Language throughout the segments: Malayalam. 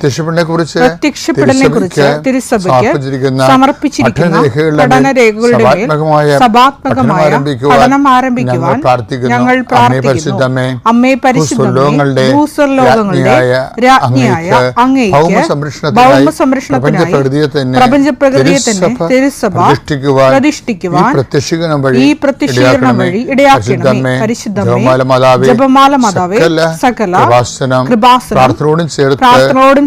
കുറിച്ച് പ്രത്യക്ഷപ്പെടലിനെ കുറിച്ച് തിരുസഭയ്ക്ക് സമർപ്പിച്ചിരിക്കുന്ന പഠനരേഖകളുടെ മേൽ സഭാത്മകമായ പഠനം ആരംഭിക്കുവാൻ ഞങ്ങൾ പ്രാർത്ഥിക്കുന്നു. അമ്മേ പരിശുദ്ധമേ ഭൂസ്വർലോകങ്ങളുടെ രാജ്ഞിയായ അങ്ങേക്ക് ഭൗമ സംരക്ഷണത്തിനായി പ്രപഞ്ചപ്രകൃതിയെ തന്നെ തിരുസഭ പ്രതിഷ്ഠിക്കുവാൻ ഈ പ്രത്യക്ഷീകരണം വഴി ഇടയാക്കണമേ. പരിശുദ്ധമേ ജപമാല മാതാവേ സകല കൃപാസനം കൃപാസനം പ്രാർത്ഥനയോടും ചേർത്ത് പ്രാർത്ഥനയോടും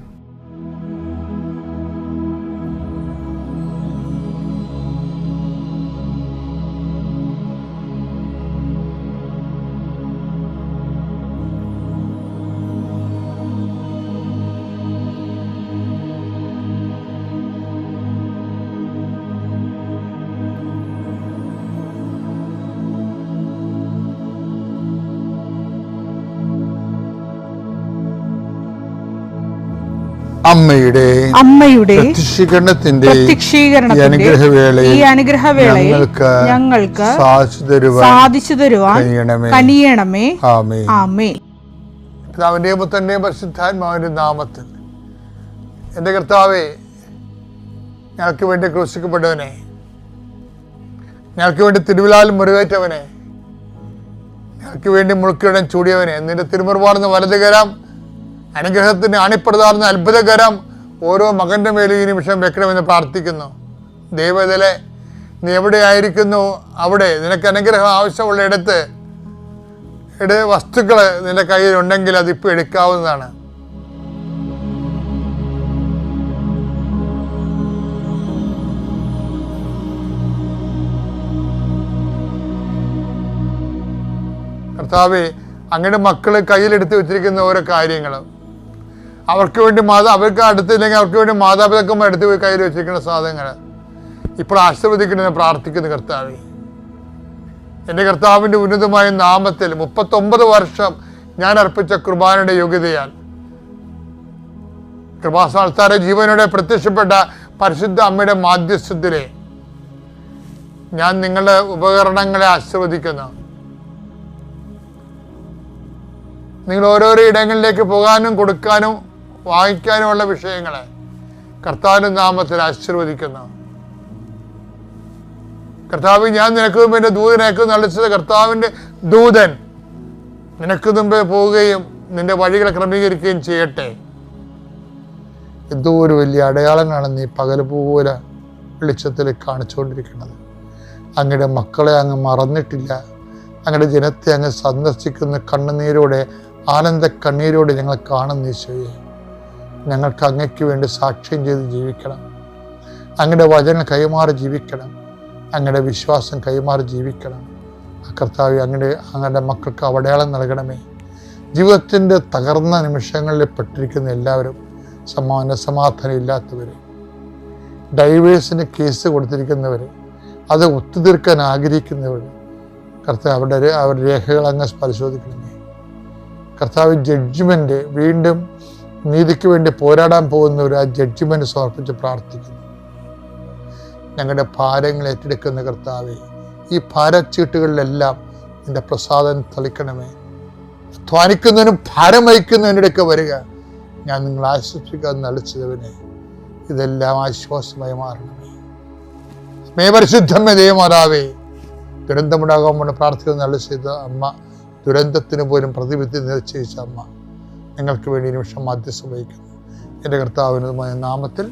അമ്മയുടെ അമ്മയുടെ പ്രത്യക്ഷീകരണത്തിന്റെ അനുഗ്രഹവേളയിൽ ഈ അനുഗ്രഹവേളയിൽ ഞങ്ങൾക്ക് ഞങ്ങൾക്ക് സാധിച്ചു തരുവാൻ സാധിച്ചു തരുവാൻ കനിയണമേ കനിയണമേ. ആമേ ആമേ കർത്താവിന്റെ പുത്രന്റെയും പരിശുദ്ധാത്മാവിന്റെ നാമത്തിൽ എന്റെ കർത്താവേ ഞങ്ങൾക്ക് വേണ്ടി ക്രൂശിക്കപ്പെട്ടവനെ ഞങ്ങൾക്ക് വേണ്ടി തിരുവിലാൽ മുറിവേറ്റവനെ ഞങ്ങൾക്ക് വേണ്ടി മുൾക്കിടം ചൂടിയവനെ നിന്റെ തിരുമുറുപാടുന്ന വലതുകരം അനുഗ്രഹത്തിന് അണിപ്രതാർന്ന അത്ഭുതകരം ഓരോ മകന്റെ മേലും ഈ നിമിഷം വെക്കണമെന്ന് പ്രാർത്ഥിക്കുന്നു. ദൈവത്തിലെ നീ എവിടെയായിരിക്കുന്നു? അവിടെ. നിനക്ക് അനുഗ്രഹം ആവശ്യമുള്ള ഇടത്ത്. ഇട വസ്തുക്കൾ നിന്റെ കയ്യിൽ ഉണ്ടെങ്കിൽ അതിപ്പോൾ എടുക്കാവുന്നതാണ്. കർത്താവ് അങ്ങയുടെ മക്കൾ കയ്യിലെടുത്ത് വെച്ചിരിക്കുന്ന ഓരോ കാര്യങ്ങൾ അവർക്ക് വേണ്ടി മാതാ അവർക്ക് അടുത്തില്ലെങ്കിൽ അവർക്ക് വേണ്ടി മാതാപിതാക്കന്മാർ എടുത്ത് പോയി കയ്യിൽ വെച്ചിരിക്കുന്ന സാധനങ്ങൾ ഇപ്പോൾ ആശീർവദിക്കണമെന്ന് പ്രാർത്ഥിക്കുന്നു കർത്താവ്. എന്റെ കർത്താവിന്റെ ഉന്നതമായ നാമത്തിൽ മുപ്പത്തൊമ്പത് വർഷം ഞാൻ അർപ്പിച്ച കുർബാനയുടെ യോഗ്യതയാൽ കൃപാസ്ഥാന ജീവനോടെ പ്രത്യക്ഷപ്പെട്ട പരിശുദ്ധ അമ്മയുടെ മാധ്യസ്ഥത്തിലെ ഞാൻ നിങ്ങളുടെ ഉപകരണങ്ങളെ ആശീർവദിക്കുന്നു. നിങ്ങൾ ഓരോരോ ഇടങ്ങളിലേക്ക് പോകാനും കൊടുക്കാനും വാങ്ങിക്കാനുമുള്ള വിഷയങ്ങളെ കർത്താവിന്റെ നാമത്തിൽ ആശീർവദിക്കുന്നു. കർത്താവ് ഞാൻ നിനക്ക് മുമ്പ് എന്റെ ദൂതനേക്ക് നളിച്ചത് കർത്താവിന്റെ ദൂതൻ നിനക്ക് മുമ്പേ പോവുകയും നിന്റെ വഴികളെ ക്രമീകരിക്കുകയും ചെയ്യട്ടെ. എന്തോ ഒരു വലിയ അടയാളങ്ങളാണ് നീ പകൽ പോലെ വെളിച്ചത്തിൽ കാണിച്ചുകൊണ്ടിരിക്കുന്നത്. അങ്ങയുടെ മക്കളെ അങ്ങ് മറന്നിട്ടില്ല. അങ്ങയുടെ ജനത്തെ അങ്ങ് സന്ദർശിക്കുന്ന കണ്ണുനീരോടെ ആനന്ദ കണ്ണീരോടെ ഞങ്ങൾ കാണുന്ന ഈശോയെ. ഞങ്ങൾക്ക് അങ്ങയ്ക്ക് വേണ്ടി സാക്ഷ്യം ചെയ്ത് ജീവിക്കണം. അങ്ങയുടെ വചനം കൈമാറി ജീവിക്കണം. അങ്ങയുടെ വിശ്വാസം കൈമാറി ജീവിക്കണം. കർത്താവ് അങ്ങയുടെ അങ്ങയുടെ മക്കൾക്ക് അടയാളം നൽകണമേ. ജീവിതത്തിന്റെ തകർന്ന നിമിഷങ്ങളിൽ പെട്ടിരിക്കുന്ന എല്ലാവരും സമാന സമാധാനം ഇല്ലാത്തവർ ഡൈവേഴ്സിന് കേസ് കൊടുത്തിരിക്കുന്നവർ അത് ഒത്തുതീർക്കാൻ ആഗ്രഹിക്കുന്നവർ കർത്താവ് അവരുടെ അവരുടെ രേഖകൾ അങ്ങ് പരിശോധിക്കണമേ. കർത്താവ് ജഡ്ജ്മെന്റ് വീണ്ടും നീതിക്ക് വേണ്ടി പോരാടാൻ പോകുന്നവർ ആ ജഡ്ജ്മെന്റ് സമർപ്പിച്ച് പ്രാർത്ഥിക്കുന്നു. ഞങ്ങളുടെ ഭാരങ്ങൾ ഏറ്റെടുക്കുന്ന കർത്താവെ ഈ ഭാരച്ചീട്ടുകളിലെല്ലാം നിന്റെ പ്രസാദം തളിക്കണമേ. അധ്വാനിക്കുന്നതിനും ഭാരം വഹിക്കുന്നതിനിടയ്ക്ക് വരിക. ഞാൻ നിങ്ങൾ ആശ്വസിക്കാൻ നളിച്ചതവനെ ഇതെല്ലാം ആശ്വാസമായി മാറണമേ. മേ പരിശുദ്ധമേ ദൈവമാതാവേ ദുരന്തമുണ്ടാകാൻ വേണ്ടി പ്രാർത്ഥിക്കുന്ന നളിച്ചത് അമ്മ ദുരന്തത്തിന് പോലും പ്രതിവിധി നിശ്ചയിച്ച അമ്മ ഞങ്ങൾക്ക് വേണ്ടി നിമിഷം മധ്യസ്ഥ വഹിക്കുന്നു. എന്റെ കർത്താവിനുമായ നാമത്തിൽ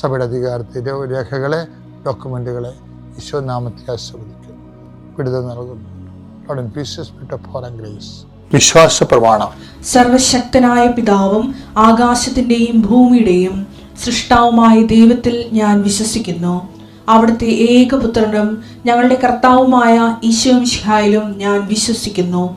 സഭയുടെ അധികാരത്തിന്റെ രേഖകളെ ഡോക്യുമെന്റുകളെ ഈശോ നാമത്തെ ആസ്വദിക്കുന്നു വിടുതൽ നൽകുന്നു. Power and grace. വിശ്വാസ പ്രമാണം. സർവശക്തനായ പിതാവും ആകാശത്തിന്റെയും ഭൂമിയുടെയും സൃഷ്ടാവുമായ ദൈവത്തിൽ ഞാൻ വിശ്വസിക്കുന്നു. അവിടുത്തെ ഏകപുത്രനും ഞങ്ങളുടെ കർത്താവുമായ ഈശോമിഷിഹായിലും ഞാൻ വിശ്വസിക്കുന്നു.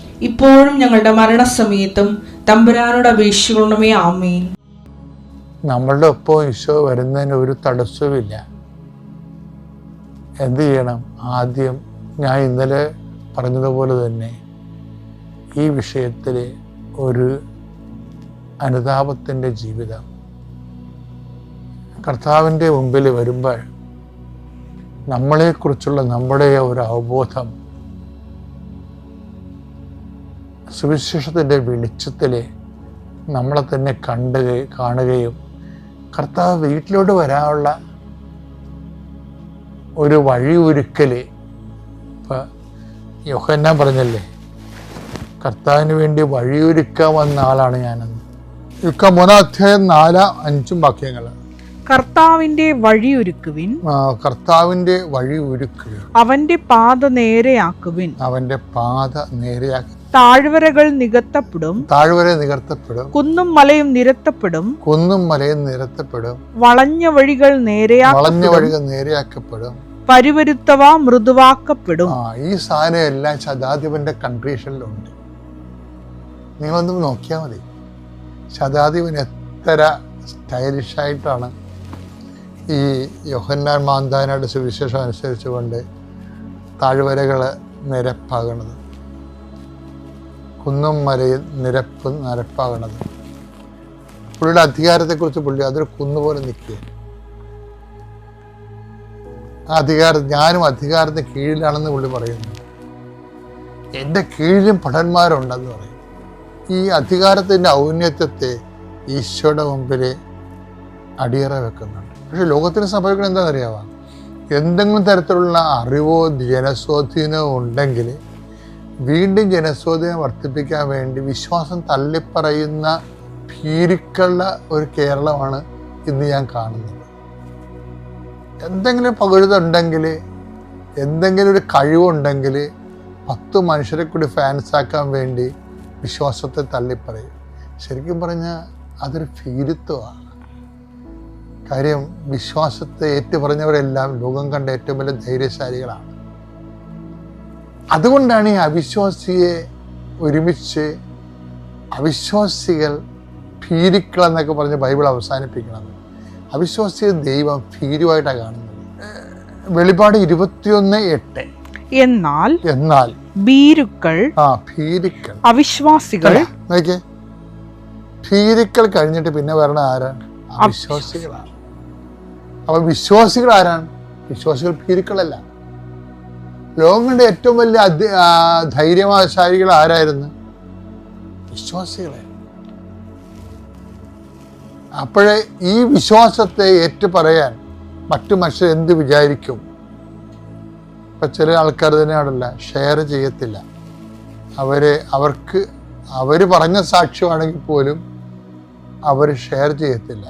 ഇപ്പോഴും ഞങ്ങളുടെ മരണസമയത്തും തമ്പുരാനോട് അപേക്ഷിക്കണമേ ആമേൻ. നമ്മളുടെ ഒപ്പം ഈശോ വരുന്നതിന് ഒരു തടസ്സവുമില്ല. എന്ത് ചെയ്യണം? ആദ്യം ഞാൻ ഇന്നലെ പറഞ്ഞതുപോലെ തന്നെ ഈ വിഷയത്തിൽ ഒരു അനുതാപത്തിന്റെ ജീവിതം. കർത്താവിന്റെ മുമ്പിൽ വരുമ്പോൾ നമ്മളെക്കുറിച്ചുള്ള നമ്മുടെ ഒരു അവബോധം സുവിശേഷത്തിന്റെ വെളിച്ചത്തിൽ നമ്മളെ തന്നെ കണ്ട് കാണുകയും കർത്താവ് വീട്ടിലോട്ട് വരാനുള്ള ഒരു വഴി ഒരുക്കൽ ഇപ്പം യോഹന്നാൻ പറഞ്ഞല്ലേ കർത്താവിന് വേണ്ടി വഴിയൊരുക്കാൻ വന്ന ആളാണ് ഞാനെന്ന്. യുക്ക മൂന്നാം അധ്യായം നാലാം അഞ്ചും വാക്യങ്ങൾ കർത്താവിന്റെ വഴിയൊരുക്കുവിൻ. കർത്താവിന്റെ വഴി ഒരുക്കുക അവന്റെ പാത നേരെയാക്കുവിൻ. അവന്റെ പാത നേരെയാക്കി. താഴ്വരകൾ നികത്തപ്പെടും. താഴ്വര നികർത്തപ്പെടും കുന്നും മലയും നിരത്തപ്പെടും. കുന്നും മലയും നിരത്തപ്പെടും. വളഞ്ഞ വഴികൾ വളഞ്ഞ നേരെയാക്കപ്പെടും വഴികൾ നേരെയാക്കപ്പെടും. പരുവരുത്തവ മൃദുവാക്കപ്പെടും. ഈ സാധനം എല്ലാം ശതാധിപന്റെ കൺട്രീഷനിലുണ്ട് നിങ്ങളൊന്നും നോക്കിയാൽ മതി. ശതാധിപൻ എത്ര സ്റ്റൈലിഷായിട്ടാണ് ഈ യോഹന്നാൻ മാന്താനയുടെ സുവിശേഷം അനുസരിച്ചുകൊണ്ട് താഴ്വരകൾ നിരപ്പാകണത്. കുന്നും മലയിൽ നിരപ്പ് നിരപ്പാകണത്. പുള്ളിയുടെ അധികാരത്തെക്കുറിച്ച് പുള്ളി അതൊരു കുന്നുപോലെ നിൽക്കുക. ആ അധികാരം ഞാനും അധികാരത്തിന് കീഴിലാണെന്ന് പുള്ളി പറയുന്നു. എന്റെ കീഴിലും ഭടന്മാരുണ്ടെന്ന് പറയും. ഈ അധികാരത്തിന്റെ ഔന്നത്യത്തെ ഈശോയുടെ മുമ്പിൽ അടിയറ വെക്കുന്നുണ്ട്. പക്ഷെ ലോകത്തിന് സംഭവിക്കണം എന്താണെന്നറിയാമോ എന്തെങ്കിലും തരത്തിലുള്ള അറിവോ ജനസ്വാധീനമോ ഉണ്ടെങ്കിൽ വീണ്ടും ജനസ്വാധീനം വർദ്ധിപ്പിക്കാൻ വേണ്ടി വിശ്വാസം തള്ളിപ്പറയുന്ന ഭീരുക്കളുടെ ഒരു കേരളമാണ് ഇന്ന് ഞാൻ കാണുന്നത്. എന്തെങ്കിലും പകുഴുതുണ്ടെങ്കിൽ എന്തെങ്കിലും ഒരു കഴിവുണ്ടെങ്കിൽ പത്ത് മനുഷ്യരെ കൂടി ഫാൻസാക്കാൻ വേണ്ടി വിശ്വാസത്തെ തള്ളിപ്പറയും. ശരിക്കും പറഞ്ഞാൽ അതൊരു ഭീരുത്വമാണ്. കാര്യം വിശ്വാസത്തെ ഏറ്റുപറഞ്ഞവരെല്ലാം ലോകം കണ്ട ഏറ്റവും വലിയ ധൈര്യശാലികളാണ്. അതുകൊണ്ടാണ് ഈ അവിശ്വാസിയെ ഒരുമിച്ച് അവിശ്വാസികൾ ഭീരുക്കൾ എന്നൊക്കെ പറഞ്ഞ് ബൈബിൾ അവസാനിപ്പിക്കുന്നത്. അവിശ്വാസിയെ ദൈവം ഭീരുവായിട്ടാണ് കാണുന്നത്. വെളിപാട് ഇരുപത്തിയൊന്ന് എട്ട്. എന്നാൽ എന്നാൽ ഭീരുക്കൾ ആ ഭീരുക്കൾ. അവിശ്വാസികൾ നോക്കിയേ. ഭീരുക്കൾ കഴിഞ്ഞിട്ട് പിന്നെ വരണ ആരാണ്? അവിശ്വാസികളാണ്. അപ്പൊ വിശ്വാസികൾ ആരാണ്? വിശ്വാസികൾ ഭീരുക്കളല്ല ലോകങ്ങളുടെ ഏറ്റവും വലിയ അധി ധൈര്യമാശാരികൾ ആരായിരുന്നു? വിശ്വാസികളെ. അപ്പോഴേ ഈ വിശ്വാസത്തെ ഏറ്റു പറയാൻ മറ്റു മനുഷ്യർ എന്ത് വിചാരിക്കും? ഇപ്പം ചില ആൾക്കാർ തന്നെയാണല്ല ഷെയർ ചെയ്യത്തില്ല. അവർ അവർക്ക് അവർ പറഞ്ഞ സാക്ഷ്യമാണെങ്കിൽ പോലും അവർ ഷെയർ ചെയ്യത്തില്ല.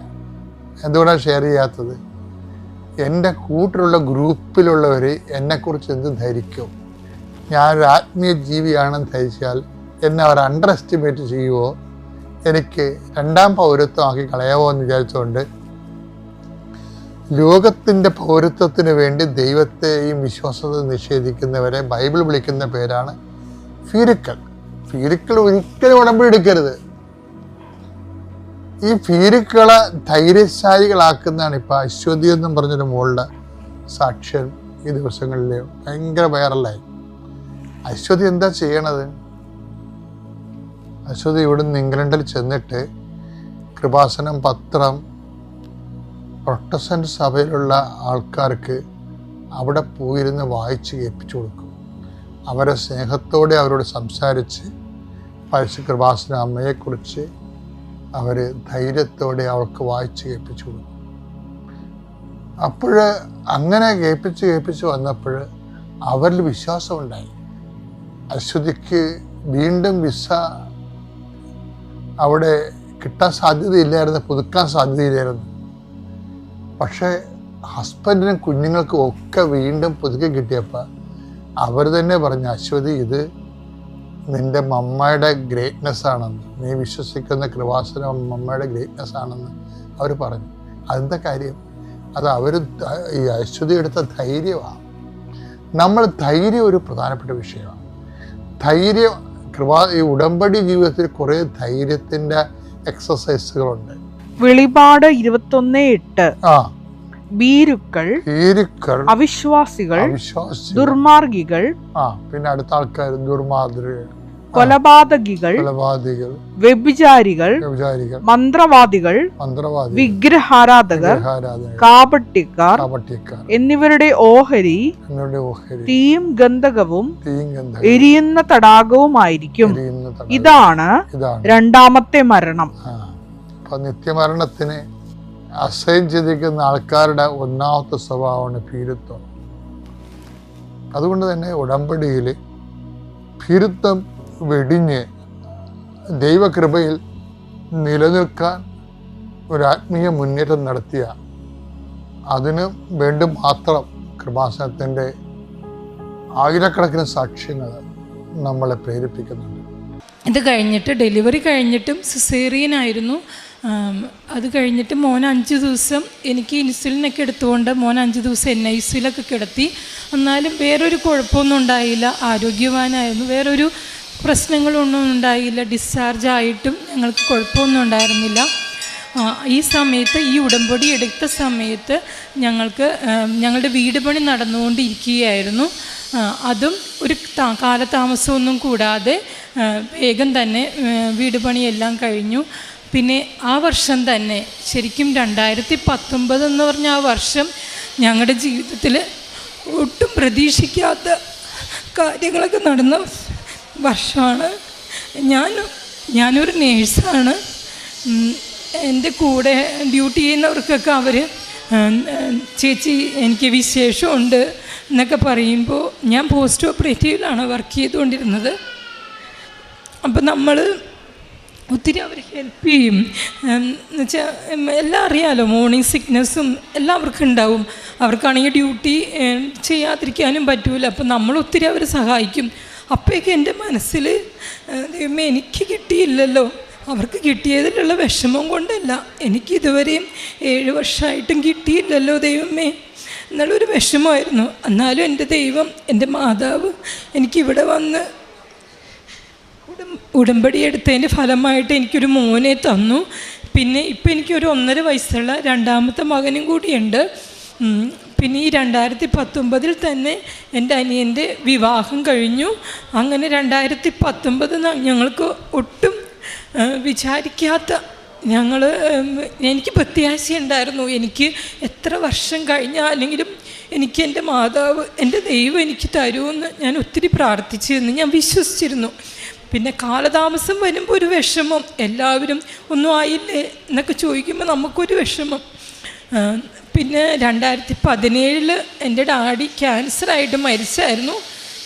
എന്തുകൊണ്ടാണ് ഷെയർ ചെയ്യാത്തത്? എന്റെ കൂട്ടിലുള്ള ഗ്രൂപ്പിലുള്ളവർ എന്നെക്കുറിച്ച് എന്ത് ധരിക്കും? ഞാനൊരു ആത്മീയ ജീവിയാണെന്ന് ധരിച്ചാൽ എന്നെ അവർ അണ്ടർ എസ്റ്റിമേറ്റ് ചെയ്യുമോ എനിക്ക് രണ്ടാം പൗരത്വമാക്കി കളയാമോ എന്ന് വിചാരിച്ചുകൊണ്ട് ലോകത്തിന്റെ പൗരത്വത്തിന് വേണ്ടി ദൈവത്തെയും വിശ്വാസത്തെ നിഷേധിക്കുന്നവരെ ബൈബിൾ വിളിക്കുന്ന പേരാണ് ഫീരുക്കൾ ഫീരുക്കൾ ഒരിക്കലും ഉടമ്പടി എടുക്കരുത്. ഈ ഭീരുക്കളെ ധൈര്യശാലികളാക്കുന്നതാണ് ഇപ്പം അശ്വതി എന്നും പറഞ്ഞൊരു മോളുടെ സാക്ഷ്യം ഈ ദിവസങ്ങളിൽ ഭയങ്കര വൈറലായി. അശ്വതി എന്താ ചെയ്യണത്? അശ്വതി ഇവിടുന്ന് ഇംഗ്ലണ്ടിൽ ചെന്നിട്ട് കൃപാസനം പത്രം പ്രൊട്ടസ്റ്റന്റ് സഭയിലുള്ള ആൾക്കാർക്ക് അവിടെ പോയിരുന്ന് വായിച്ച് കേൾപ്പിച്ചു കൊടുക്കും. അവരെ സ്നേഹത്തോടെ അവരോട് സംസാരിച്ച് പരിശു കൃപാസന അമ്മയെക്കുറിച്ച് അവർ ധൈര്യത്തോടെ അവൾക്ക് വായിച്ച് കേൾപ്പിച്ചു കൊടുക്കും. അപ്പോൾ അങ്ങനെ കേൾപ്പിച്ച് കേൾപ്പിച്ച് വന്നപ്പോൾ അവരിൽ വിശ്വാസമുണ്ടായി അശ്വതിക്ക് വീണ്ടും വിസ അവിടെ കിട്ടാൻ സാധ്യതയില്ലായിരുന്നു പുതുക്കാൻ സാധ്യതയില്ലായിരുന്നു. പക്ഷേ ഹസ്ബൻഡിനും കുഞ്ഞുങ്ങൾക്കും ഒക്കെ വീണ്ടും പുതുക്കി കിട്ടിയപ്പോൾ അവർ തന്നെ പറഞ്ഞു അശ്വതി ഇത് നിന്റെ മമ്മയുടെ ഗ്രേറ്റ്നെസ് ആണെന്ന് നീ വിശ്വസിക്കുന്ന കൃപാസന മമ്മയുടെ ഗ്രേറ്റ്നെസ് ആണെന്ന് അവർ പറഞ്ഞു. അതെന്താ കാര്യം? അത് അവർ ഈ അശ്വതി എടുത്ത ധൈര്യമാണ്. നമ്മൾ ധൈര്യം ഒരു പ്രധാനപ്പെട്ട വിഷയമാണ്. ധൈര്യം കൃപാ ഈ ഉടമ്പടി ജീവിതത്തിൽ കുറേ ധൈര്യത്തിന്റെ എക്സസൈസുകളുണ്ട് വെളിപാട് ഇരുപത്തൊന്ന് എട്ട്. ആ. ഭീരുക്കൾ ഭീരുക്കൾ അവിശ്വാസികൾ അവിശ്വാസി ദുർമാർഗികൾ ആ പിന്നെ അടുത്ത ആൾക്കാർ ദുർമാതൃ കൊലപാതകികൾ കൊലപാതകൾ വ്യഭിചാരികൾ വ്യഭിചാരികൾ മന്ത്രവാദികൾ മന്ത്രവാദികൾ വിഗ്രഹാരാധകർ കാപട്ടിക്കാർ കാപട്യക്കാർ എന്നിവരുടെ ഓഹരി തീയും ഗന്ധകവും എരിയുന്ന തടാകവുമായിരിക്കും. ഇതാണ് ഇതാണ്. രണ്ടാമത്തെ മരണം. നിത്യമരണത്തിന് അസഹ്യം ചെയ്തിരിക്കുന്ന ആൾക്കാരുടെ ഒന്നാമത്തെ സ്വഭാവമാണ് ഭീരുത്വം. അതുകൊണ്ട് തന്നെ ഉടമ്പടിയിൽ ഭീരുത്വം വെടിഞ്ഞ് ദൈവകൃപയിൽ നിലനിൽക്കാൻ ഒരു ആത്മീയ മുന്നേറ്റം നടത്തിയ അതിന് വേണ്ടി മാത്രം കൃപാസനത്തിന്റെ ആയിരക്കണക്കിന് സാക്ഷ്യങ്ങൾ നമ്മളെ പ്രേരിപ്പിക്കുന്നുണ്ട്. ഇത് കഴിഞ്ഞിട്ട് ഡെലിവറി കഴിഞ്ഞിട്ടും ആം, അത് കഴിഞ്ഞിട്ട് മോൻ അഞ്ച് ദിവസം എനിക്ക് ഇൻസുലിനൊക്കെ എടുത്തുകൊണ്ട് മോൻ അഞ്ച് ദിവസം എൻ ഐ സിയിലൊക്കെ കിടത്തി. എന്നാലും വേറൊരു കുഴപ്പമൊന്നും ഉണ്ടായില്ല. ആരോഗ്യവാനായിരുന്നു. വേറൊരു പ്രശ്നങ്ങളൊന്നും ഉണ്ടായില്ല. ഡിസ്ചാർജ് ആയിട്ടും ഞങ്ങൾക്ക് കുഴപ്പമൊന്നും ഉണ്ടായിരുന്നില്ല. ഈ സമയത്ത് ഈ ഉടമ്പടി എടുത്ത സമയത്ത് ഞങ്ങൾക്ക് ഞങ്ങളുടെ വീട് പണി നടന്നുകൊണ്ടിരിക്കുകയായിരുന്നു. അതും ഒരു കാലതാമസമൊന്നും കൂടാതെ വേഗം തന്നെ വീട് പണിയെല്ലാം കഴിഞ്ഞു. പിന്നെ ആ വർഷം തന്നെ ശരിക്കും രണ്ടായിരത്തി പത്തൊമ്പത് എന്ന് പറഞ്ഞ ആ വർഷം ഞങ്ങളുടെ ജീവിതത്തിൽ ഒട്ടും പ്രതീക്ഷിക്കാത്ത കാര്യങ്ങളൊക്കെ നടന്ന വർഷമാണ്. ഞാൻ ഞാനൊരു നേഴ്സാണ്. എന്റെ കൂടെ ഡ്യൂട്ടി ചെയ്യുന്നവർക്കൊക്കെ അവർ ചേച്ചി എനിക്ക് വിശേഷമുണ്ട് എന്നൊക്കെ പറയുമ്പോൾ ഞാൻ പോസ്റ്റ് ഓപ്പറേറ്റീവിലാണ് വർക്ക് ചെയ്തുകൊണ്ടിരുന്നത്. അപ്പം നമ്മൾ ഒത്തിരി അവർ ഹെൽപ്പ് ചെയ്യും. എന്നുവെച്ചാൽ എല്ലാം അറിയാമല്ലോ മോർണിംഗ് സിക്നസ്സും എല്ലാവർക്കും ഉണ്ടാവും. അവർക്കാണെങ്കിൽ ഡ്യൂട്ടി ചെയ്യാതിരിക്കാനും പറ്റൂല. അപ്പം നമ്മൾ ഒത്തിരി അവരെ സഹായിക്കും. അപ്പോഴേക്കും എന്റെ മനസ്സിൽ ദൈവമേ എനിക്ക് കിട്ടിയില്ലല്ലോ. അവർക്ക് കിട്ടിയതിലുള്ള വിഷമം കൊണ്ടല്ല. എനിക്ക് ഇതുവരെയും ഏഴ് വർഷമായിട്ടും കിട്ടിയില്ലല്ലോ ദൈവമേ. എന്നുള്ളൊരു വിഷമമായിരുന്നു. എന്നാലും എന്റെ ദൈവം എന്റെ മാതാവ് എനിക്കിവിടെ വന്ന് ഉടമ്പടി എടുത്തതിന്റെ ഫലമായിട്ട് എനിക്കൊരു മോനെ തന്നു. പിന്നെ ഇപ്പം എനിക്കൊരു ഒന്നര വയസ്സുള്ള രണ്ടാമത്തെ മകനും കൂടിയുണ്ട്. പിന്നെ ഈ രണ്ടായിരത്തി പത്തൊമ്പതിൽ തന്നെ എന്റെ അനിയന്റെ വിവാഹം കഴിഞ്ഞു. അങ്ങനെ രണ്ടായിരത്തി പത്തൊമ്പത് ഞങ്ങൾക്ക് ഒട്ടും വിചാരിക്കാത്ത ഞങ്ങൾ എനിക്ക് പ്രത്യാശയുണ്ടായിരുന്നു എനിക്ക് എത്ര വർഷം കഴിഞ്ഞാലെങ്കിലും എനിക്ക് എന്റെ മാതാവ് എന്റെ ദൈവം എനിക്ക് തരുമെന്ന് ഞാൻ ഒത്തിരി പ്രാർത്ഥിച്ചിരുന്നു. ഞാൻ വിശ്വസിച്ചിരുന്നു. പിന്നെ കാലതാമസം വരുമ്പോൾ ഒരു വിഷമം. എല്ലാവരും ഒന്നും ആയില്ലേ എന്നൊക്കെ ചോദിക്കുമ്പോൾ നമുക്കൊരു വിഷമം. പിന്നെ രണ്ടായിരത്തി പതിനേഴിൽ എന്റെ ഡാഡി ക്യാൻസറായിട്ട് മരിച്ചായിരുന്നു.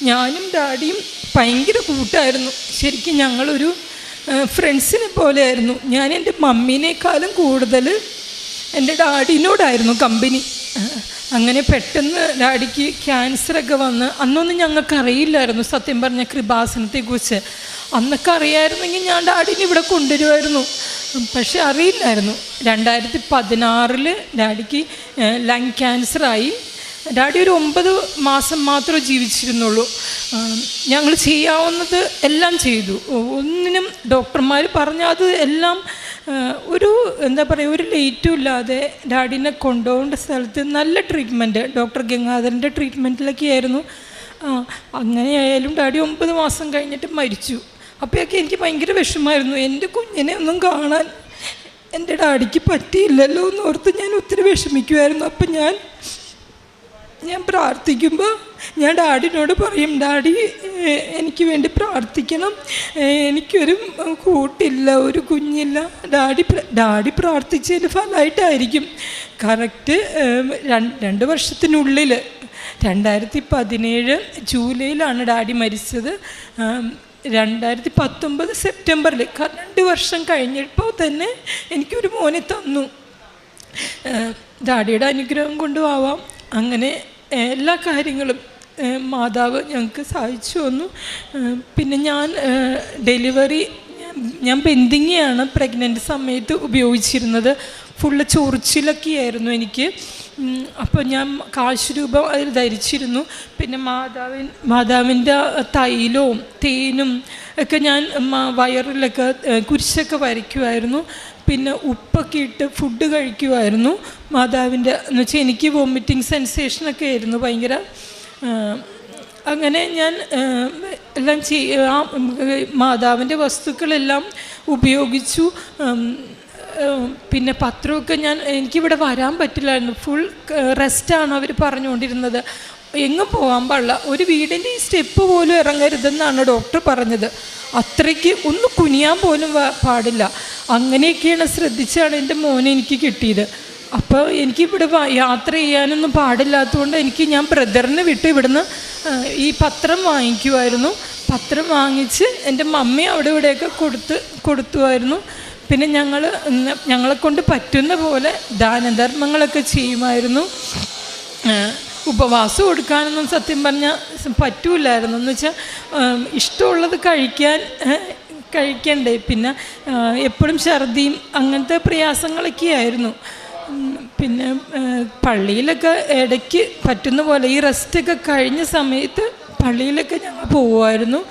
ഞാനും ഡാഡിയും ഭയങ്കര കൂട്ടായിരുന്നു. ശരിക്കും ഞങ്ങളൊരു ഫ്രണ്ട്സിനെ പോലെയായിരുന്നു. ഞാൻ എന്റെ മമ്മീനേക്കാളും കൂടുതൽ എന്റെ ഡാഡിനോടായിരുന്നു കമ്പനി. അങ്ങനെ പെട്ടെന്ന് ഡാഡിക്ക് ക്യാൻസറൊക്കെ വന്ന് അന്നൊന്നും ഞങ്ങൾക്ക് അറിയില്ലായിരുന്നു സത്യം പറഞ്ഞ കൃപാസനത്തെക്കുറിച്ച്. അന്നൊക്കെ അറിയായിരുന്നെങ്കിൽ ഞാൻ ഡാഡിനെ ഇവിടെ കൊണ്ടുവരുമായിരുന്നു. പക്ഷെ അറിയില്ലായിരുന്നു. രണ്ടായിരത്തി പതിനാറിൽ ഡാഡിക്ക് ലങ് ക്യാൻസറായി. ഡാഡി ഒരു ഒമ്പത് മാസം മാത്രമേ ജീവിച്ചിരുന്നുള്ളൂ. ഞങ്ങൾ ചെയ്യാവുന്നത് എല്ലാം ചെയ്തു. ഒന്നിനും ഡോക്ടർമാർ പറഞ്ഞ അത് എല്ലാം ഒരു എന്താ പറയുക ഒരു ലേറ്റും ഇല്ലാതെ ഡാഡിനെ കൊണ്ടുപോകേണ്ട സ്ഥലത്ത് നല്ല ട്രീറ്റ്മെന്റ് ഡോക്ടർ ഗംഗാധരന്റെ ട്രീറ്റ്മെന്റിലൊക്കെ ആയിരുന്നു. അങ്ങനെയായാലും ഡാഡി ഒമ്പത് മാസം കഴിഞ്ഞിട്ട് മരിച്ചു. അപ്പോഴൊക്കെ എനിക്ക് ഭയങ്കര വിഷമമായിരുന്നു. എന്റെ കുഞ്ഞിനെ ഒന്നും കാണാൻ എന്റെ ഡാഡിക്ക് പറ്റിയില്ലല്ലോ എന്നോർത്ത് ഞാൻ ഒത്തിരി വിഷമിക്കുമായിരുന്നു അപ്പം ഞാൻ ഞാൻ പ്രാർത്ഥിക്കുമ്പോൾ ഞാൻ ഡാഡിനോട് പറയും ഡാഡി എനിക്ക് വേണ്ടി പ്രാർത്ഥിക്കണം. എനിക്കൊരു കൂട്ടില്ല ഒരു കുഞ്ഞില്ല. ഡാഡി ഡാഡി പ്രാർത്ഥിച്ചതിന്റെ ഫലമായിട്ടായിരിക്കും. കറക്റ്റ് രണ്ട് വർഷത്തിനുള്ളിൽ രണ്ടായിരത്തി പതിനേഴ് ജൂലൈയിലാണ് ഡാഡി മരിച്ചത്. രണ്ടായിരത്തി പത്തൊമ്പത് സെപ്റ്റംബറിൽ രണ്ട് വർഷം കഴിഞ്ഞപ്പോൾ തന്നെ എനിക്കൊരു മോനെ തന്നു. ഡാഡിയുടെ അനുഗ്രഹം കൊണ്ടും ആവാം അങ്ങനെ എല്ലാ കാര്യങ്ങളും മാതാവ് ഞങ്ങൾക്ക് സഹായിച്ചു വന്നു പിന്നെ ഞാൻ ഡെലിവറി ഞാൻ- പെന്തിങ്ങിയാണ് പ്രഗ്നന്റ് സമയത്ത് ഉപയോഗിച്ചിരുന്നത്. ഫുള്ള് ചൊറിച്ചിലൊക്കെ ആയിരുന്നു എനിക്ക് അപ്പോൾ ഞാൻ കാശ് രൂപം അതിൽ ധരിച്ചിരുന്നു. പിന്നെ മാതാവിൻ മാതാവിന്റെ തൈലവും തേനും ഒക്കെ ഞാൻ വയറിലൊക്കെ കുരിശൊക്കെ വരയ്ക്കുമായിരുന്നു. പിന്നെ ഉപ്പൊക്കെ ഇട്ട് ഫുഡ് കഴിക്കുമായിരുന്നു. മാതാവിന്റെ എന്ന് വെച്ചാൽ എനിക്ക് വോമിറ്റിംഗ് സെൻസേഷനൊക്കെ ആയിരുന്നു ഭയങ്കര. അങ്ങനെ ഞാൻ എല്ലാം ചെയ്യ ആ മാതാവിന്റെ വസ്തുക്കളെല്ലാം ഉപയോഗിച്ചു. പിന്നെ പത്രമൊക്കെ ഞാൻ എനിക്കിവിടെ വരാൻ പറ്റില്ലായിരുന്നു. ഫുൾ റെസ്റ്റാണ് അവർ പറഞ്ഞുകൊണ്ടിരുന്നത്. എങ്ങും പോകാൻ പാടില്ല. ഒരു വീടിന്റെ ഈ സ്റ്റെപ്പ് പോലും ഇറങ്ങരുതെന്നാണ് ഡോക്ടർ പറഞ്ഞത്. അത്രയ്ക്ക് ഒന്ന് കുനിയാൻ പോലും പാടില്ല. അങ്ങനെയൊക്കെയാണ് ശ്രദ്ധിച്ചാണ് എന്റെ മോനെ എനിക്ക് കിട്ടിയത്. അപ്പോൾ എനിക്ക് ഇവിടെ യാത്ര ചെയ്യാനൊന്നും പാടില്ലാത്തതുകൊണ്ട് എനിക്ക് ഞാൻ ബ്രദറിനെ വിട്ട് ഇവിടുന്ന് ഈ പത്രം വാങ്ങിക്കുമായിരുന്നു പത്രം വാങ്ങിച്ച് എന്റെ മമ്മി അവിടെ ഇവിടെയൊക്കെ കൊടുത്ത് കൊടുത്തുമായിരുന്നു പിന്നെ ഞങ്ങൾ ഞങ്ങളെ കൊണ്ട് പറ്റുന്ന പോലെ ദാനധർമ്മങ്ങളൊക്കെ ചെയ്യുമായിരുന്നു. ഉപവാസം കൊടുക്കാനൊന്നും സത്യം പറഞ്ഞാൽ പറ്റൂലായിരുന്നു എന്ന് വെച്ചാൽ ഇഷ്ടമുള്ളത് കഴിക്കാൻ കഴിക്കണ്ടേ. പിന്നെ എപ്പോഴും ഛർദിയും അങ്ങനത്തെ പ്രയാസങ്ങളൊക്കെ ആയിരുന്നു പിന്നെ പള്ളിയിലൊക്കെ ഇടയ്ക്ക് പറ്റുന്ന പോലെ ഈ റെസ്റ്റൊക്കെ കഴിഞ്ഞ സമയത്ത് പള്ളിയിലൊക്കെ ഞങ്ങൾ പോവുമായിരുന്നു.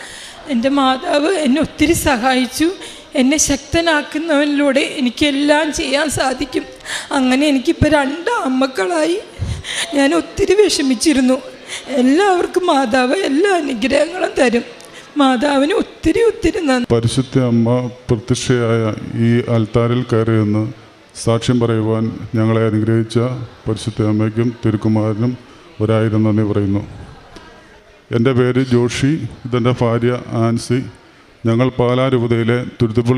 എന്റെ മാതാവ് എന്നെ ഒത്തിരി സഹായിച്ചു. എന്നെ ശക്തനാക്കുന്നവനിലൂടെ എനിക്കെല്ലാം ചെയ്യാൻ സാധിക്കും. അങ്ങനെ എനിക്കിപ്പോൾ രണ്ട് അമ്മക്കളായി. ഞാൻ ഒത്തിരി വിഷമിച്ചിരുന്നു. എല്ലാവർക്കും മാതാവ് എല്ലാ അനുഗ്രഹങ്ങളും തരും. മാതാവിന് ഒത്തിരി ഒത്തിരി നന്ദി. പരിശുദ്ധ അമ്മ പ്രത്യക്ഷയായ ഈ അൽത്താരിൽ കയറി നിന്ന് സാക്ഷ്യം പറയുവാൻ ഞങ്ങളെ അനുഗ്രഹിച്ച പരിശുദ്ധ അമ്മയ്ക്കും തിരുക്കുമാരനും ഒരായിരം നന്ദി പറയുന്നു. എന്റെ പേര് ജോഷി ഇതെന്റെ ഭാര്യ ആൻസി. ഞങ്ങൾ പാലാ രൂപതയിലെ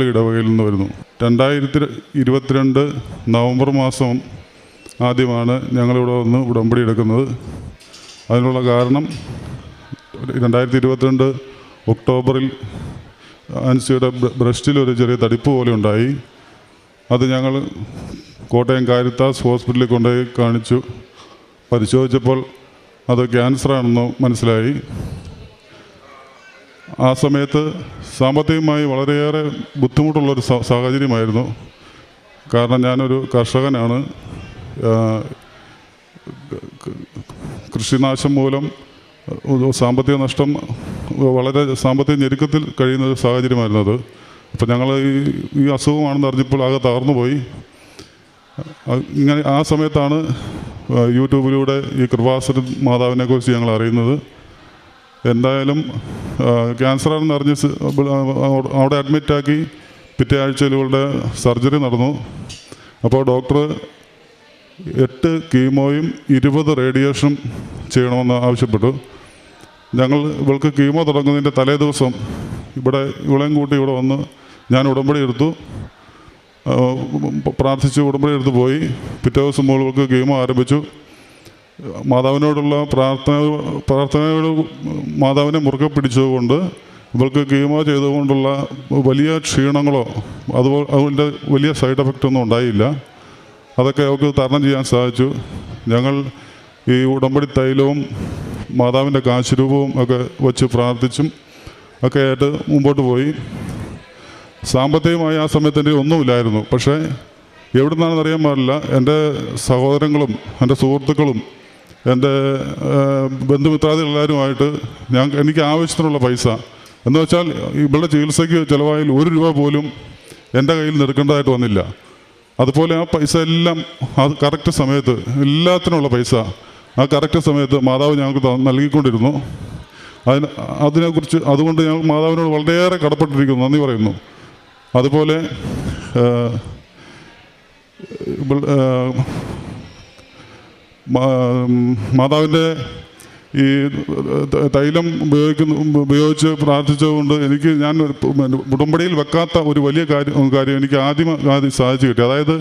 ഇടവകയിൽ നിന്ന് വരുന്നു. രണ്ടായിരത്തി ഇരുപത്തിരണ്ട് നവംബർ മാസം ആദ്യമാണ് ഞങ്ങളിവിടെ വന്ന് ഉടമ്പടി എടുക്കുന്നത്. അതിനുള്ള കാരണം രണ്ടായിരത്തി ഇരുപത്തിരണ്ട് ഒക്ടോബറിൽ ആൻസിയുടെ ബ്ര- ബ്രസ്റ്റിൽ ഒരു ചെറിയ തടിപ്പ് പോലെ ഉണ്ടായി. അത് ഞങ്ങൾ കോട്ടയം കാരിത്താസ് ഹോസ്പിറ്റലിൽ കൊണ്ടുപോയി കാണിച്ചു. പരിശോധിച്ചപ്പോൾ അത് ക്യാൻസറാണെന്ന് മനസ്സിലായി. ആ സമയത്ത് സാമ്പത്തികമായി വളരെയേറെ ബുദ്ധിമുട്ടുള്ളൊരു സാഹചര്യമായിരുന്നു. കാരണം ഞാനൊരു കർഷകനാണ്. കൃഷിനാശം മൂലം സാമ്പത്തിക നഷ്ടം വളരെ സാമ്പത്തിക ഞെരുക്കത്തിൽ കഴിയുന്ന ഒരു സാഹചര്യമായിരുന്നു അത്. അപ്പോൾ ഞങ്ങൾ ഈ അസുഖമാണെന്ന് അറിഞ്ഞപ്പോൾ ആകെ തകർന്നു പോയി ഇങ്ങനെ ആ സമയത്താണ് യൂട്യൂബിലൂടെ ഈ കൃപാസന മാതാവിനെ കുറിച്ച് ഞങ്ങൾ അറിയുന്നത്. എന്തായാലും ക്യാൻസറാണെന്ന് അറിഞ്ഞ് അവിടെ അഡ്മിറ്റാക്കി പിറ്റേ ആഴ്ചയിൽ ഇവളുടെ സർജറി നടന്നു. അപ്പോൾ ഡോക്ടർ എട്ട് കീമോയും ഇരുപത് റേഡിയേഷനും ചെയ്യണമെന്ന് ആവശ്യപ്പെട്ടു. ഞങ്ങൾ ഇവൾക്ക് കീമോ തുടങ്ങുന്നതിന്റെ തലേ ദിവസം ഇവിടെ ഇവളെയും കൂട്ടി ഇവിടെ വന്ന് ഞാൻ ഉടമ്പടി എടുത്തു. പ്രാർത്ഥിച്ച് ഉടമ്പടി എടുത്ത് പോയി. പിറ്റേ ദിവസം മോളുകൾക്ക് ഗെയിം ആരംഭിച്ചു. മാതാവിനോടുള്ള പ്രാർത്ഥന പ്രാർത്ഥനയോട് മാതാവിനെ മുറുകെ പിടിച്ചതുകൊണ്ട് ഇവൾക്ക് കീമോ ചെയ്തുകൊണ്ടുള്ള വലിയ ക്ഷീണങ്ങളോ അതുപോലെ അതിന്റെ വലിയ സൈഡ് എഫക്റ്റ് ഒന്നും ഉണ്ടായില്ല. അതൊക്കെ അവൾക്ക് തരണം ചെയ്യാൻ സാധിച്ചു. ഞങ്ങൾ ഈ ഉടമ്പടി തൈലവും മാതാവിന്റെ കാശുരൂപവും ഒക്കെ വച്ച് പ്രാർത്ഥിച്ചും ഒക്കെ ആയിട്ട് മുമ്പോട്ട് പോയി. സാമ്പത്തികമായി ആ സമയത്ത് എന്റെ ഒന്നുമില്ലായിരുന്നു പക്ഷേ എവിടെ നിന്നാണെന്ന് അറിയാൻ പാടില്ല. എന്റെ സഹോദരങ്ങളും എന്റെ സുഹൃത്തുക്കളും എന്റെ ബന്ധുമിത്രാദികളെല്ലാവരുമായിട്ട് ഞാൻ എനിക്ക് ആവശ്യത്തിനുള്ള പൈസ. എന്ന് വെച്ചാൽ ഇവളുടെ ചികിത്സയ്ക്ക് ചിലവായാൽ ഒരു രൂപ പോലും എന്റെ കയ്യിൽ നിന്ന് എടുക്കേണ്ടതായിട്ട് വന്നില്ല. അതുപോലെ ആ പൈസ എല്ലാം അത് കറക്റ്റ് സമയത്ത് എല്ലാത്തിനുള്ള പൈസ ആ കറക്റ്റ് സമയത്ത് മാതാവ് ഞങ്ങൾക്ക് നൽകിക്കൊണ്ടിരുന്നു. അതിന് അതിനെക്കുറിച്ച് അതുകൊണ്ട് ഞങ്ങൾ മാതാവിനോട് വളരെയേറെ കടപ്പെട്ടിരിക്കുന്നു. നന്ദി പറയുന്നു. അതുപോലെ മാതാവിന്റെ ഈ തൈലം ഉപയോഗിക്കുന്ന ഉപയോഗിച്ച് പ്രാർത്ഥിച്ചതുകൊണ്ട് എനിക്ക് ഞാൻ ഉടമ്പടിയിൽ വെക്കാത്ത ഒരു വലിയ കാര്യം കാര്യം എനിക്ക് ആദ്യം ആദ്യം സാധിച്ചു കിട്ടി. അതായത്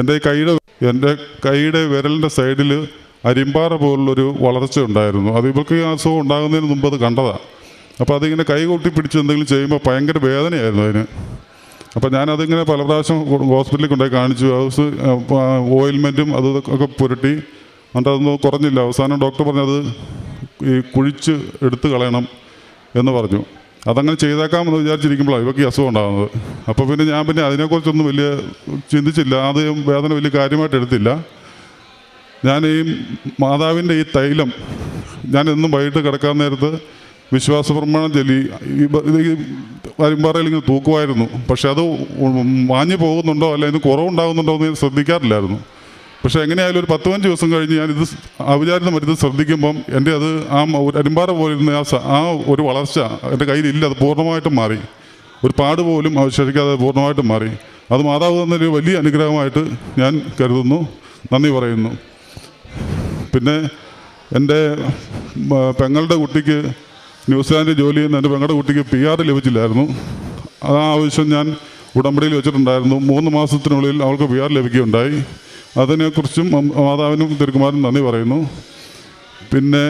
എന്റെ കൈയുടെ എന്റെ കൈയുടെ വിരലിന്റെ സൈഡിൽ അരിമ്പാറ പോലുള്ളൊരു വളർച്ച ഉണ്ടായിരുന്നു. അത് ഇവർക്ക് ഈ അസുഖം ഉണ്ടാകുന്നതിന് മുമ്പ് അത് കണ്ടതാണ് അപ്പോൾ അതിങ്ങനെ കൈ കൊട്ടി പിടിച്ച് എന്തെങ്കിലും ചെയ്യുമ്പോൾ ഭയങ്കര വേദനയായിരുന്നു അതിന്. അപ്പോൾ ഞാനതിങ്ങനെ പല പ്രാവശ്യം ഹോസ്പിറ്റലിൽ കൊണ്ടുപോയി കാണിച്ചു. ഹൗസ് ഓയിൽമെന്റും അത് ഒക്കെ പുരട്ടി. എന്നിട്ട് അതൊന്നും കുറഞ്ഞില്ല. അവസാനം ഡോക്ടർ പറഞ്ഞത് ഈ കുഴിച്ച് എടുത്തു കളയണം എന്ന് പറഞ്ഞു. അതങ്ങനെ ചെയ്തേക്കാമെന്ന് വിചാരിച്ചിരിക്കുമ്പോഴാണ് ഇവർക്ക് ഈ അസുഖം ഉണ്ടാകുന്നത്. അപ്പോൾ പിന്നെ ഞാൻ പിന്നെ അതിനെക്കുറിച്ചൊന്നും വലിയ ചിന്തിച്ചില്ല. അത് വേദന വലിയ കാര്യമായിട്ട് എടുത്തില്ല. ഞാൻ ഈ മാതാവിന്റെ ഈ തൈലം ഞാൻ എന്നും വൈകിട്ട് കിടക്കാൻ നേരത്ത് വിശ്വാസ പ്രമാണം ചൊല്ലി. ഇത് അരിമ്പാറയിൽ ഇങ്ങനെ തൂക്കുമായിരുന്നു. പക്ഷെ അത് മാഞ്ഞു പോകുന്നുണ്ടോ? അല്ല ഇതിന് കുറവുണ്ടാകുന്നുണ്ടോ എന്ന് ഞാൻ ശ്രദ്ധിക്കാറില്ലായിരുന്നു. പക്ഷേ എങ്ങനെയായാലും ഒരു പത്ത് പതിനഞ്ച് ദിവസം കഴിഞ്ഞ് ഞാനിത് സ് അവിചാരിതം ഇത് ശ്രദ്ധിക്കുമ്പം എന്റെ അത് ആ ഒരു അരിമ്പാറ പോലിരുന്ന ആ ആ ഒരു വളർച്ച എന്റെ കയ്യിലില്ല അത് പൂർണമായിട്ടും മാറി. ഒരു പാട് പോലും അവശേഷിക്കാതെ പൂർണമായിട്ടും മാറി. അത് മാതാവ് തന്നൊരു വലിയ അനുഗ്രഹമായിട്ട് ഞാൻ കരുതുന്നു. നന്ദി പറയുന്നു. പിന്നെ എന്റെ പെങ്ങളുടെ കുട്ടിക്ക് ന്യൂസിലാൻഡിൽ ജോലി ചെയ്യുന്ന എന്റെ പെങ്ങളുടെ കുട്ടിക്ക് പി ആർ ലഭിച്ചില്ലായിരുന്നു. ആ ആവശ്യം ഞാൻ ഉടമ്പടിയിൽ വെച്ചിട്ടുണ്ടായിരുന്നു. മൂന്ന് മാസത്തിനുള്ളിൽ അവൾക്ക് പി ആർ ലഭിക്കുകയുണ്ടായി. അതിനെക്കുറിച്ചും മാതാവിനും തിരുക്കുമാരനും നന്ദി പറയുന്നു. പിന്നെ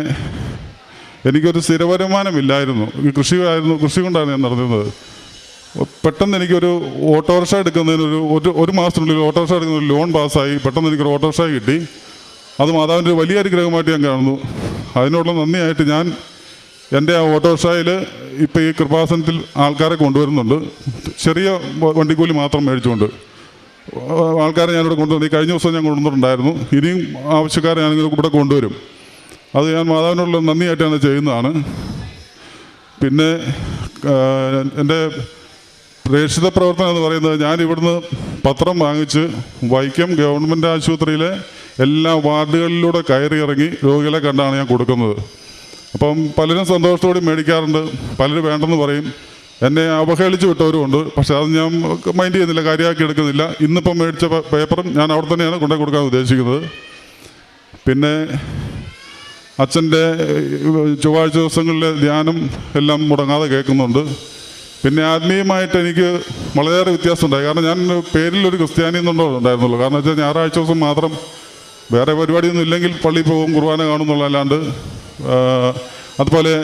എനിക്കൊരു സ്ഥിരവരുമാനമില്ലായിരുന്നു. ഈ കൃഷിയായിരുന്നു കൃഷി കൊണ്ടാണ് ഞാൻ നടന്നിരുന്നത്. പെട്ടെന്ന് എനിക്കൊരു ഓട്ടോറിക്ഷ എടുക്കുന്നതിന് ഒരു ഒരു മാസത്തിനുള്ളിൽ ഓട്ടോറിക്ഷ എടുക്കുന്ന ലോൺ പാസ്സായി. പെട്ടെന്ന് എനിക്കൊരു ഓട്ടോറിക്ഷ കിട്ടി. അത് മാതാവിന്റെ ഒരു വലിയ അനുഗ്രഹമായിട്ട് ഞാൻ കാണുന്നു. അതിനുള്ള നന്ദിയായിട്ട് ഞാൻ എന്റെ ആ ഓട്ടോറിക്ഷയിൽ ഇപ്പോൾ ഈ കൃപാസനത്തിൽ ആൾക്കാരെ കൊണ്ടുവരുന്നുണ്ട്. ചെറിയ വണ്ടിക്കൂലി മാത്രം മേടിച്ചുകൊണ്ട്. ആൾക്കാരെ ഞാനിവിടെ കൊണ്ടുവന്നു. ഈ കഴിഞ്ഞ ദിവസം ഞാൻ കൊണ്ടുവന്നിട്ടുണ്ടായിരുന്നു. ഇനിയും ആവശ്യക്കാരെ ഞാൻ ഇവിടെ കൊണ്ടുവരും. അത് ഞാൻ മാതാവിനുള്ള നന്ദിയായിട്ടാണ് ചെയ്യുന്നതാണ്. പിന്നെ എന്റെ പ്രേക്ഷിത പ്രവർത്തനം എന്ന് പറയുന്നത് ഞാൻ ഇവിടുന്ന് പത്രം വാങ്ങിച്ച് വൈക്കം ഗവൺമെന്റ് ആശുപത്രിയിലെ എല്ലാ വാർഡുകളിലൂടെ കയറി ഇറങ്ങി രോഗികളെ കണ്ടാണ് ഞാൻ കൊടുക്കുന്നത്. അപ്പം പലരും സന്തോഷത്തോടെ മേടിക്കാറുണ്ട്. പലരും വേണ്ടെന്ന് പറയും. എന്നെ അവഹേളിച്ച് വിട്ടവരുമുണ്ട് പക്ഷെ അത് ഞാൻ മൈൻഡ് ചെയ്യുന്നില്ല കാര്യമാക്കി എടുക്കുന്നില്ല. ഇന്നിപ്പം മേടിച്ച പേപ്പറും ഞാൻ അവിടെ തന്നെയാണ് കൊണ്ടു കൊടുക്കാൻ ഉദ്ദേശിക്കുന്നത്. പിന്നെ അച്ഛന്റെ ചൊവ്വാഴ്ച ദിവസങ്ങളിലെ ധ്യാനം എല്ലാം മുടങ്ങാതെ കേൾക്കുന്നുണ്ട്. പിന്നെ ആത്മീയമായിട്ട് എനിക്ക് വളരെയേറെ വ്യത്യാസമുണ്ടായി. കാരണം ഞാൻ പേരിലൊരു ക്രിസ്ത്യാനി എന്നുണ്ടോ ഉണ്ടായിരുന്നുള്ളൂ. കാരണം വെച്ചാൽ ഞായറാഴ്ച ദിവസം മാത്രം വേറെ പരിപാടിയൊന്നും ഇല്ലെങ്കിൽ പള്ളി പോകും കുർബാന കാണുന്നുള്ളല്ലാണ്ട് അതുപോലെ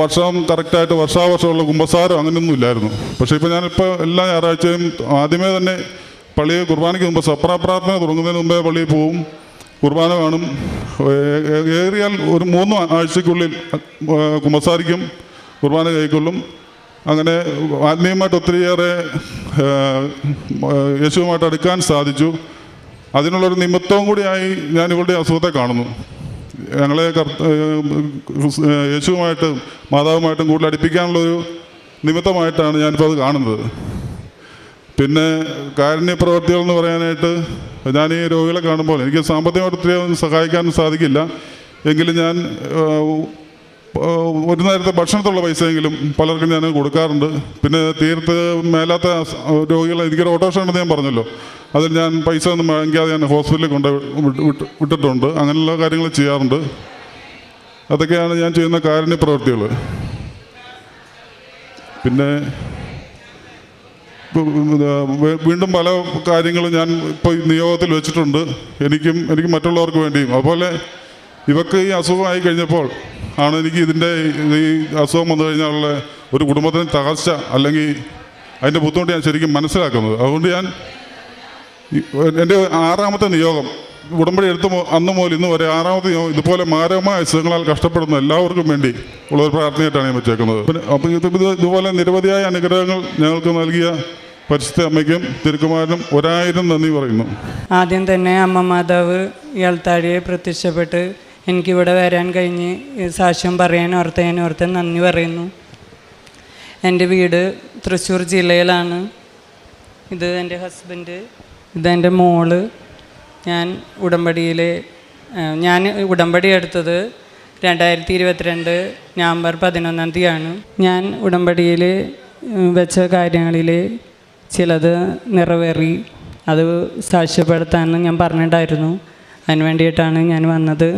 വർഷം കറക്റ്റായിട്ട് വർഷാവർഷമുള്ള കുമ്പസാരം അങ്ങനെയൊന്നും ഇല്ലായിരുന്നു. പക്ഷേ ഇപ്പോൾ ഞാനിപ്പോൾ എല്ലാ ഞായറാഴ്ചയും ആദ്യമേ തന്നെ പള്ളിയിൽ കുർബാനയ്ക്ക് മുമ്പ് സപ്രാ പ്രാർത്ഥന തുടങ്ങുന്നതിന് മുമ്പേ പള്ളിയിൽ പോവും കുർബാന കാണും. ഏറിയാൽ ഒരു മൂന്ന് ആഴ്ചക്കുള്ളിൽ കുമ്പസാരിക്കും കുർബാന കൈക്കൊള്ളും. അങ്ങനെ ആത്മീയമായിട്ട് ഒത്തിരിയേറെ യേശുവുമായിട്ട് അടുക്കാൻ സാധിച്ചു. അതിനുള്ളൊരു നിമിത്തവും കൂടിയായി ഞാൻ ഇവളുടെ അസുഖത്തെ കാണുന്നു. ഞങ്ങളെ യേശുവുമായിട്ട് മാതാവുമായിട്ടും കൂടുതൽ അടുപ്പിക്കാനുള്ളൊരു നിമിത്തമായിട്ടാണ് ഞാനിപ്പോൾ അത് കാണുന്നത്. പിന്നെ കാരുണ്യ പ്രവർത്തികൾ എന്ന് പറയാനായിട്ട് ഞാൻ ഈ രോഗികളെ കാണുമ്പോൾ എനിക്ക് സാമ്പത്തികമായിട്ട് ഒത്തിരി സഹായിക്കാൻ സാധിക്കില്ല. എങ്കിലും ഞാൻ ഒരു നേരത്തെ ഭക്ഷണത്തുള്ള പൈസയെങ്കിലും പലർക്കും ഞാൻ കൊടുക്കാറുണ്ട്. പിന്നെ തീർത്ത് മേലാത്ത രോഗികളെ എനിക്കൊരു ഓട്ടോറിക്ഷ ഉണ്ടെന്ന് ഞാൻ പറഞ്ഞല്ലോ. അതിൽ ഞാൻ പൈസ ഒന്നും വാങ്ങിക്കാതെ ഞാൻ ഹോസ്പിറ്റലിൽ കൊണ്ട് വിട്ട് വിട്ട് വിട്ടിട്ടുണ്ട്. അങ്ങനെയുള്ള കാര്യങ്ങൾ ചെയ്യാറുണ്ട്. അതൊക്കെയാണ് ഞാൻ ചെയ്യുന്ന കാരുണ്യ പ്രവൃത്തികൾ. പിന്നെ വീണ്ടും പല കാര്യങ്ങളും ഞാൻ ഇപ്പോൾ നിയോഗത്തിൽ വെച്ചിട്ടുണ്ട്. എനിക്കും എനിക്ക് മറ്റുള്ളവർക്ക് വേണ്ടിയും. അതുപോലെ ഇവക്ക് ഈ അസുഖമായി കഴിഞ്ഞപ്പോൾ ആണ് എനിക്ക് ഇതിന്റെ ഈ അസുഖം വന്നു കഴിഞ്ഞാലുള്ള ഒരു കുടുംബത്തിന് തകർച്ച അല്ലെങ്കിൽ അതിന്റെ ബുദ്ധിമുട്ട് ഞാൻ ശരിക്കും മനസ്സിലാക്കുന്നത്. അതുകൊണ്ട് ഞാൻ എന്റെ ആറാമത്തെ നിയോഗം. ഉടമ്പടി എടുത്ത അന്ന് മുതൽ ഇന്ന് വരെ ആറാമത് ഇതുപോലെ മാരകമായ അസുഖങ്ങളാൽ കഷ്ടപ്പെടുന്ന എല്ലാവർക്കും വേണ്ടി ഉള്ള ഒരു പ്രാർത്ഥനയായിട്ടാണ് ഞാൻ വെച്ചേക്കുന്നത്. അപ്പം ഇത് ഇത് ഇതുപോലെ നിരവധിയായ അനുഗ്രഹങ്ങൾ ഞങ്ങൾക്ക് നൽകിയ പരിശുദ്ധ അമ്മയ്ക്കും തിരുക്കുമാരനും ഒരായിരം നന്ദി പറയുന്നു. ആദ്യം തന്നെ അമ്മ മാതാവ് ഇയാൾത്താടിയെ പ്രത്യക്ഷപ്പെട്ട് എനിക്കിവിടെ വരാൻ കഴിഞ്ഞ് സാക്ഷ്യം പറയാൻ ഓർത്ത് ഞാൻ ഓർത്ത് നന്ദി പറയുന്നു. എന്റെ വീട് തൃശ്ശൂർ ജില്ലയിലാണ്. ഇത് എന്റെ ഹസ്ബൻഡ് ഇതെന്റെ മോൾ. ഞാൻ ഉടമ്പടിയിൽ ഞാൻ ഉടമ്പടി എടുത്തത് രണ്ടായിരത്തി ഇരുപത്തിരണ്ട് നവംബർ പതിനൊന്നാം തീയതിയാണ്. ഞാൻ ഉടമ്പടിയിൽ വെച്ച കാര്യങ്ങളിൽ ചിലത് നിറവേറി അത് സാക്ഷ്യപ്പെടുത്താമെന്ന് ഞാൻ പറഞ്ഞിട്ടുണ്ടായിരുന്നു. അതിന് വേണ്ടിയിട്ടാണ് ഞാൻ വന്നത്.